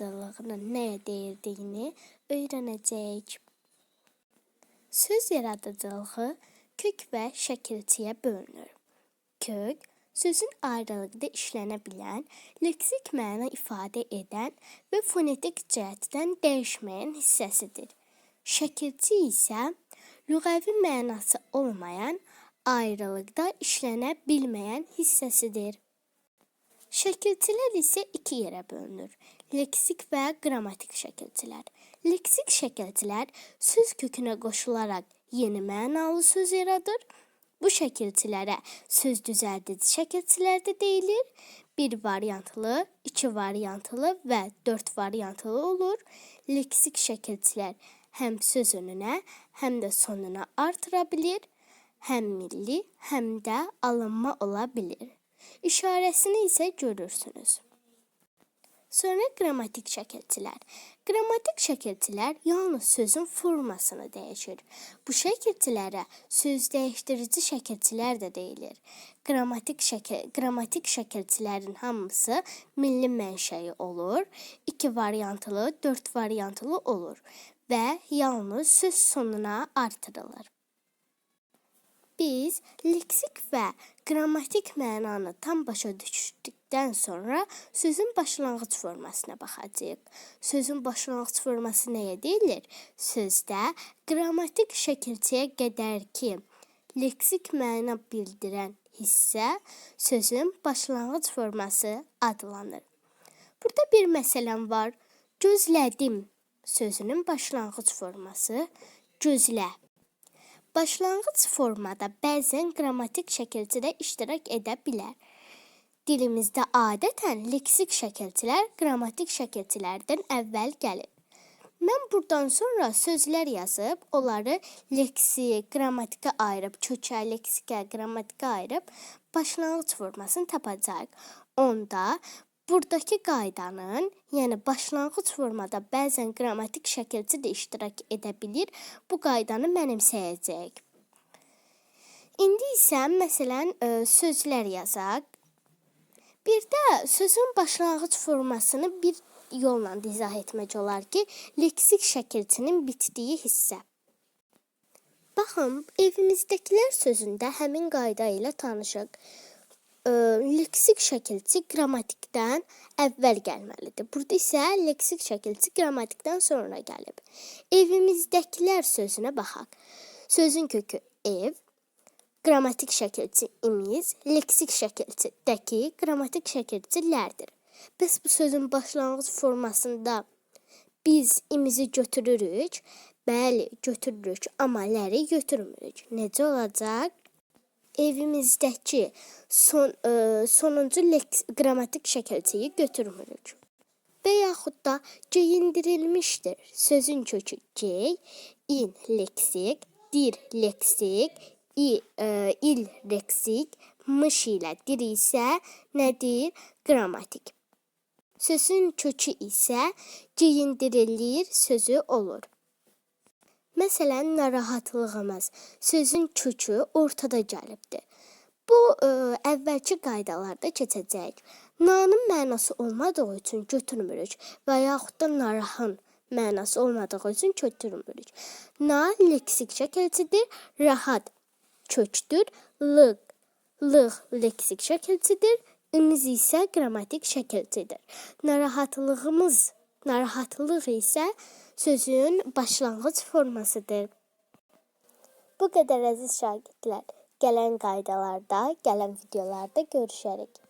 yaradıcılığının nəyə deyildiyini öyrənəcəyik. Söz yaradıcılığı kök və şəkilçiyə bölünür. Kök sözün ayrılıqda işlənə bilən, leksik məna ifadə edən və fonetik cəhətdən dəyişməyən hissəsidir. Şəkilçi isə lüğəvi mənası olmayan, ayrılıqda işlənə bilməyən hissəsidir. Şəkilçilər isə iki yerə bölünür. Leksik və qrammatik şəkilçilər. Leksik şəkilçilər söz kökünə qoşularaq yeni mənalı söz yaradır. Bu şəkilçilərə söz düzəldici şəkilçilər də deyilir. Bir variantlı, iki variantlı və dörd variantlı olur. Leksik şəkilçilər həm söz önünə, həm də sonuna artıra bilir. Həm milli, həm də alınma ola bilir. İşarəsini isə görürsünüz. Sonra qrammatik şəkilçilər. Qrammatik şəkilçilər yalnız sözün formasını dəyişir. Bu şəkilçilərə söz dəyişdirici şəkilçilər də deyilir. Qrammatik şəkil qrammatik şəkilçilərin hamısı milli mənşəyi olur. 2 variantlı, 4 variantlı olur və yalnız söz sonuna artırılır. Biz leksik və qrammatik mənanı tam başa düşdükdən sonra sözün başlanğıc formasına baxacağıq. Sözün başlanğıc forması nəyə deyilir? Sözdə qrammatik şəkilçiyə qədər ki, leksik məna bildirən hissə sözün başlanğıc forması adlanır. Burada bir məsələm var. Gözlədim sözünün başlanğıc forması gözlə. Başlanğıc formada bəzən qrammatik şəkilçidə iştirak edə bilər. Dilimizdə adətən leksik şəkilçilər qrammatik şəkilçilərdən əvvəl gəlir. Mən buradan sonra sözlər yazıb, onları leksik, qrammatika ayırıb, kökə, leksikə, qrammatika ayırıb başlanğıc formasını tapacağıq. Onda buradakı qaydanın, yəni başlanğıc formada bəzən qrammatik şəkilçi də iştirak edə bilir. Bu qaydanı mənimsəyəcəyik. İndi isə məsələn ə, sözlər yazaq. Bir də sözün başlanğıc formasını bir yolla izah etmək olar ki, leksik şəkilçinin bitdiyi hissə. Baxın, evimizdəkilər sözündə həmin qayda ilə tanışıq e, leksik şəkilçi qrammatikdən əvvəl gəlməlidir. Burada isə leksik şəkilçi qrammatikdən sonra gəlib. Evimizdəkilər sözünə baxaq. Sözün kökü ev, qrammatik şəkilçi imiz, leksik şəkilçi dəki, qrammatik şəkilçi lərdir. Bəs bu sözün başlanğıc formasında biz imizi götürürük. Bəli, götürürük, amma ləri götürmürük. Necə olacaq? Evimizdeki son, e, sonuncu leks, qrammatik şəkilçiyi götürmürük. Və yaxud da geyindirilmişdir. Sözün kökü gey, in leksik, dir leksik, i, e, il leksik, mış ilə dir isə nədir? Qrammatik. Sözün kökü isə geyindirilir sözü olur. Məsələn, narahatlığımız sözün kökü ortada gəlibdir. Bu ə, e, əvvəlki qaydalarda keçəcək. Nanın mənası olmadığı üçün götürmürük və yaxud da narahın mənası olmadığı üçün götürmürük. Na leksik şəkilçidir, rahat kökdür, lıq, lıq leksik şəkilçidir, imiz isə qrammatik şəkilçidir. Narahatlığımız, narahatlıq isə sözün başlanğıc formasıdır. Bu qədər əziz şagirdlər, gələn qaydalarda, gələn videolarda görüşərik.